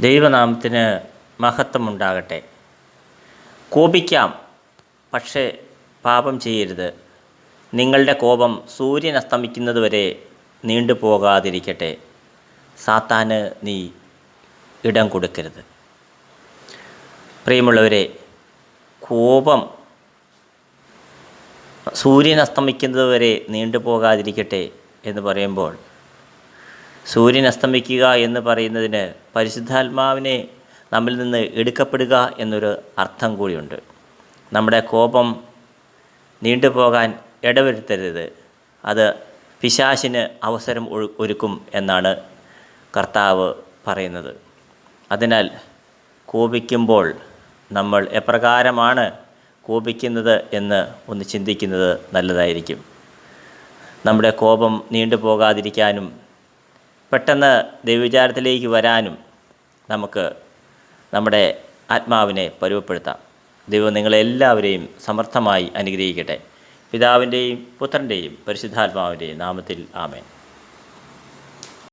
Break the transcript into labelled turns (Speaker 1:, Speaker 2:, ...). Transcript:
Speaker 1: ദൈവനാമത്തിന് മഹത്വമുണ്ടാകട്ടെ. കോപിക്കാം പക്ഷേ പാപം ചെയ്യരുത്. നിങ്ങളുടെ കോപം സൂര്യൻ അസ്തമിക്കുന്നതുവരെ നീണ്ടുപോകാതിരിക്കട്ടെ സാത്താന് നീ ഇടം കൊടുക്കരുത്. പ്രിയമുള്ളവരെ കോപം സൂര്യൻ അസ്തമിക്കുന്നതുവരെ നീണ്ടുപോകാതിരിക്കട്ടെ എന്ന് പറയുമ്പോൾ സൂര്യൻ അസ്തമിക്കുക എന്ന് പറയുന്നതിന് പരിശുദ്ധാത്മാവിനെ നമ്മിൽ നിന്ന് എടുക്കപ്പെടുക എന്നൊരു അർത്ഥം കൂടിയുണ്ട്. നമ്മുടെ കോപം നീണ്ടുപോകാൻ ഇടവരുത്തരുത്. അത് പിശാശിന് അവസരം ഒരുക്കും എന്നാണ് കർത്താവ് പറയുന്നത്. അതിനാൽ കോപിക്കുമ്പോൾ നമ്മൾ എപ്രകാരമാണ് കോപിക്കുന്നത് എന്ന് ഒന്ന് ചിന്തിക്കുന്നത് നല്ലതായിരിക്കും. നമ്മുടെ കോപം നീണ്ടുപോകാതിരിക്കാനും പെട്ടെന്ന് ദൈവവിചാരത്തിലേക്ക് വരാനും നമുക്ക് നമ്മുടെ ആത്മാവിനെ പരുവപ്പെടുത്താം. ദൈവം നിങ്ങളെല്ലാവരെയും സമർത്ഥമായി അനുഗ്രഹിക്കട്ടെ. പിതാവിന്റെയും പുത്രന്റെയും പരിശുദ്ധാത്മാവിന്റെയും നാമത്തിൽ ആമേൻ.